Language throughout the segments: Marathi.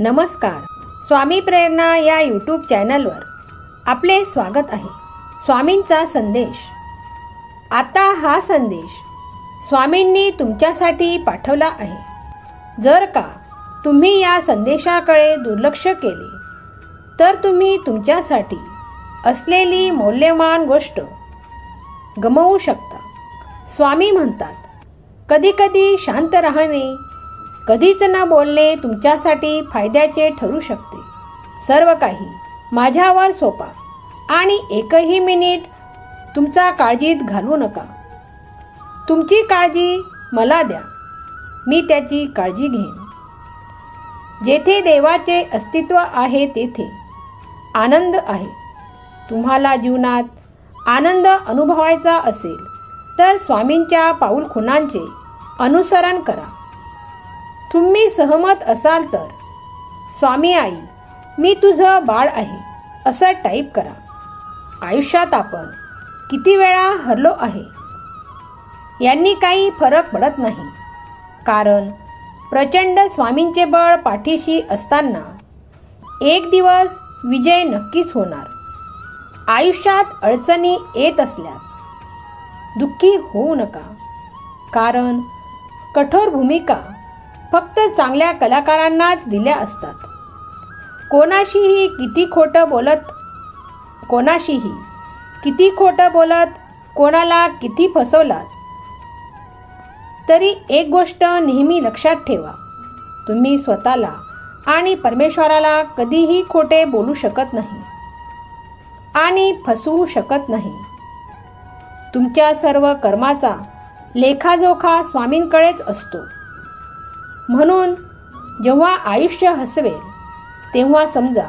नमस्कार. स्वामी प्रेरणा या यूट्यूब चॅनलवर आपले स्वागत आहे. स्वामींचा संदेश. आता हा संदेश स्वामींनी तुमच्यासाठी पाठवला आहे. जर का तुम्ही या संदेशाकडे दुर्लक्ष केले तर तुम्ही तुमच्यासाठी असलेली मौल्यवान गोष्ट गमवू शकता. स्वामी म्हणतात कधीकधी शांत राहणे कधीच न बोलणे तुमच्यासाठी फायद्याचे ठरू शकते. सर्व काही माझ्यावर सोपा आणि एकही मिनिट तुमचा काळजीत घालवू नका. तुमची काळजी मला द्या. मी त्याची काळजी घेईन. जेथे देवाचे अस्तित्व आहे तेथे आनंद आहे. तुम्हाला जीवनात आनंद अनुभवायचा असेल तर स्वामींच्या पाऊलखुणांचे अनुसरण करा. तुम्ही सहमत असाल तर स्वामी आई मी तुझं बाळ आहे असं टाईप करा. आयुष्यात आपण किती वेळा हरलो आहे यांनी काही फरक पडत नाही. कारण प्रचंड स्वामींचे बळ पाठीशी असताना एक दिवस विजय नक्कीच होणार. आयुष्यात अडचणी येत असल्यास दुःखी होऊ नका. कारण कठोर भूमिका फक्त चांगल्या कलाकारांनाच दिल्या असतात. कोणाशीही किती खोटं बोलत कोणाशीही किती खोटं बोलत कोणाला किती फसवलात तरी एक गोष्ट नेहमी लक्षात ठेवा. तुम्ही स्वतःला आणि परमेश्वराला कधीही खोटे बोलू शकत नाही आणि फसवू शकत नाही. तुमच्या सर्व कर्माचा लेखाजोखा स्वामींकडेच असतो. म्हणून जेव्हा आयुष्य हसवेल तेव्हा समजा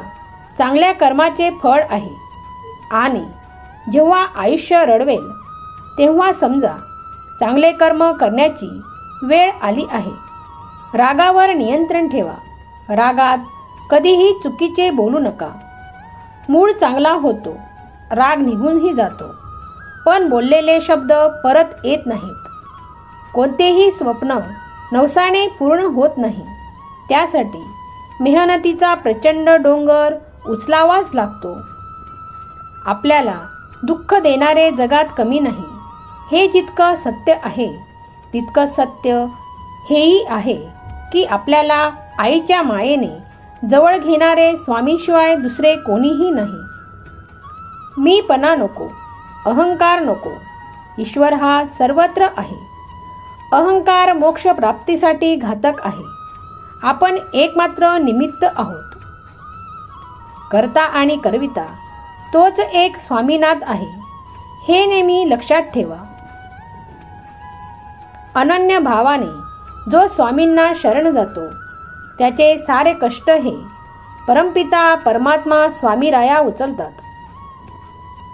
चांगल्या कर्माचे फळ आहे. आणि जेव्हा आयुष्य रडवेल तेव्हा समजा चांगले कर्म करण्याची वेळ आली आहे. रागावर नियंत्रण ठेवा. रागात कधीही चुकीचे बोलू नका. मूळ चांगला होतो राग निघूनही जातो. पण बोललेले शब्द परत येत नाहीत. कोणतेही स्वप्न नवसाने पूर्ण होत नाही. त्यासाठी मेहनतीचा प्रचंड डोंगर उचलावाच लागतो. आपल्याला दुःख देणारे जगात कमी नाही. हे जितकं सत्य आहे तितकं सत्य हेही आहे की आपल्याला आईच्या मायेने जवळ घेणारे स्वामीशिवाय दुसरे कोणीही नाही. मीपणा नको अहंकार नको ईश्वर हा सर्वत्र आहे. अहंकार मोक्ष प्राप्तीसाठी घातक आहे. आपण एकमात्र निमित्त आहोत. करता आणि करविता तोच एक स्वामीनाथ आहे. हे नेहमी लक्षात ठेवा. अनन्य भावाने जो स्वामींना शरण जातो त्याचे सारे कष्ट हे परमपिता परमात्मा स्वामीराया उचलतात.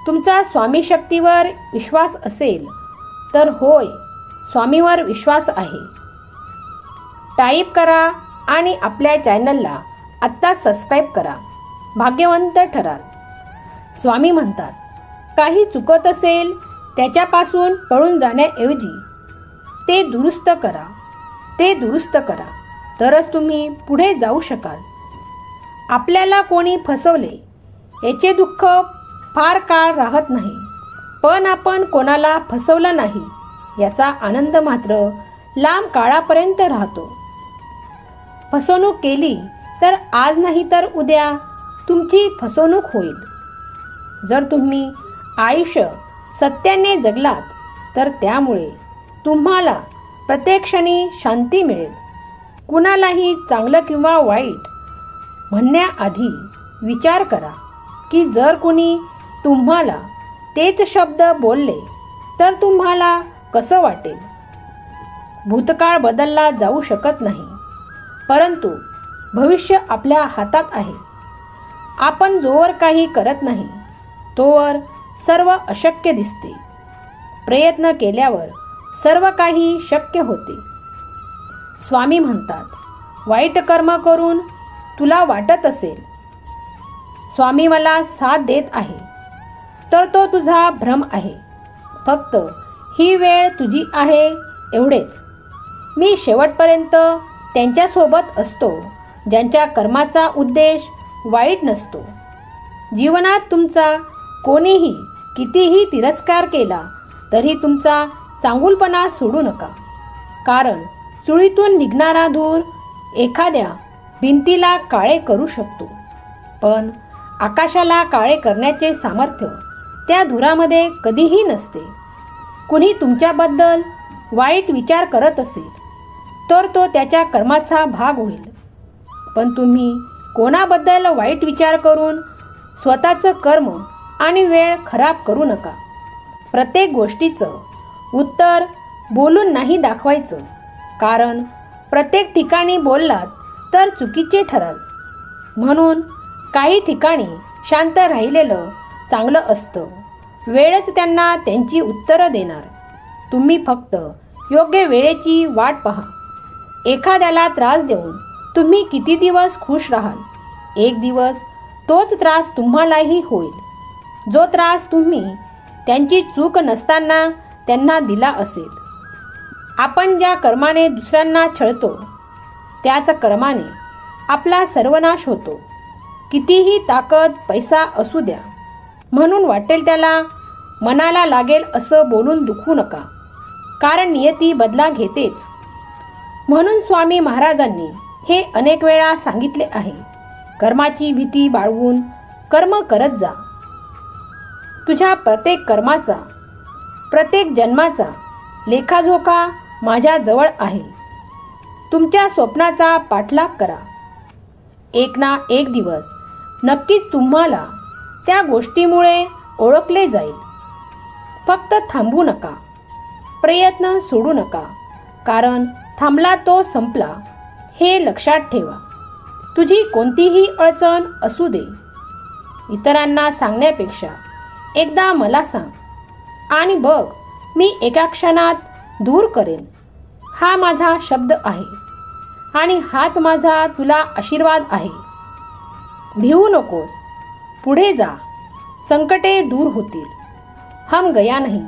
तुमचा स्वामी शक्तीवर विश्वास असेल तर होय स्वामीवर विश्वास आहे. टाईप करा आणि आपल्या चॅनलला आत्ता सबस्क्राईब करा. भाग्यवंत ठराल. स्वामी म्हणतात काही चुकत असेल त्याच्यापासून पळून जाण्याऐवजी ते दुरुस्त करा. ते दुरुस्त करा. तरच तुम्ही पुढे जाऊ शकाल. आपल्याला कोणी फसवले याचे दुःख फार काळ राहत नाही. पण आपण कोणाला फसवलं नाही. याचा आनंद मात्र लांब काळापर्यंत राहतो. फसवणूक केली तर आज नाही तर उद्या तुमची फसवणूक होईल. जर तुम्ही आयुष्य सत्याने जगलात तर त्यामुळे तुम्हाला प्रत्येक क्षणी शांती मिळेल. कुणालाही चांगलं किंवा वाईट म्हणण्याआधी विचार करा की जर कुणी तुम्हाला तेच शब्द बोलले तर तुम्हाला कसं वाटेल? भूतकाळ बदलला जाऊ शकत नाही. परंतु भविष्य आपल्या हातात आहे. आपण जोवर काही करत नाही तोवर सर्व अशक्य दिसते. प्रयत्न केल्यावर सर्व काही शक्य होते. स्वामी म्हणतात वाईट कर्म करून तुला वाटत असेल. स्वामी मला साथ देत आहे तर तो तुझा भ्रम आहे. फक्त ही वेळ तुझी आहे एवढेच. मी शेवटपर्यंत त्यांच्यासोबत असतो ज्यांच्या कर्माचा उद्देश वाईट नसतो. जीवनात तुमचा कोणीही कितीही तिरस्कार केला तरी तुमचा चांगुलपणा सोडू नका. कारण चुळीतून निघणारा धूर एखाद्या भिंतीला काळे करू शकतो. पण आकाशाला काळे करण्याचे सामर्थ्य त्या धुरामध्ये कधीही नसते. कुणी तुमच्याबद्दल वाईट विचार करत असेल तर तो त्याच्या कर्माचा भाग होईल. पण तुम्ही कोणाबद्दल वाईट विचार करून स्वतःचं कर्म आणि वेळ खराब करू नका. प्रत्येक गोष्टीचं उत्तर बोलून नाही दाखवायचं कारण प्रत्येक ठिकाणी बोललात तर चुकीचे ठराल. म्हणून काही ठिकाणी शांत राहिलेलं चांगलं असतं. वेळच त्यांना त्यांची उत्तरं देणार. तुम्ही फक्त योग्य वेळेची वाट पहा. एखाद्याला त्रास देऊन तुम्ही किती दिवस खुश राहाल? एक दिवस तोच त्रास तुम्हालाही होईल. जो त्रास तुम्ही त्यांची चूक नसताना त्यांना दिला असेल. आपण ज्या कर्माने दुसऱ्यांना छळतो त्याच कर्माने आपला सर्वनाश होतो. कितीही ताकद पैसा असू द्या म्हणून वाटेल त्याला. मनाला लागेल असं बोलून दुखू नका. कारण नियती बदला घेतेच. म्हणून स्वामी महाराजांनी हे अनेक वेळा सांगितले आहे. कर्माची भीती बाळगून कर्म करत जा. तुझ्या प्रत्येक कर्माचा प्रत्येक जन्माचा लेखाजोखा माझ्या जवळ आहे. तुमच्या स्वप्नाचा पाठलाग करा. एक ना एक दिवस नक्कीच तुम्हाला त्या गोष्टीमुळे ओळखले जाईल. फक्त थांबू नका. प्रयत्न सोडू नका. कारण थांबला तो संपला हे लक्षात ठेवा. तुझी कोणतीही अडचण असू दे. इतरांना सांगण्यापेक्षा एकदा मला सांग. आणि बघ मी एका क्षणात दूर करेन. हा माझा शब्द आहे. आणि हाच माझा तुला आशीर्वाद आहे. भिवू नकोस. पुढे जा. संकटे दूर होतील. हम गया नहीं.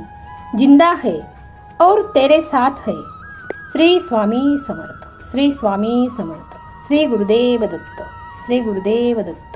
जिंदा है. और तेरे साथ है. श्री स्वामी समर्थ. श्री स्वामी समर्थ. श्री गुरुदेव दत्त. श्री गुरुदेव दत्त.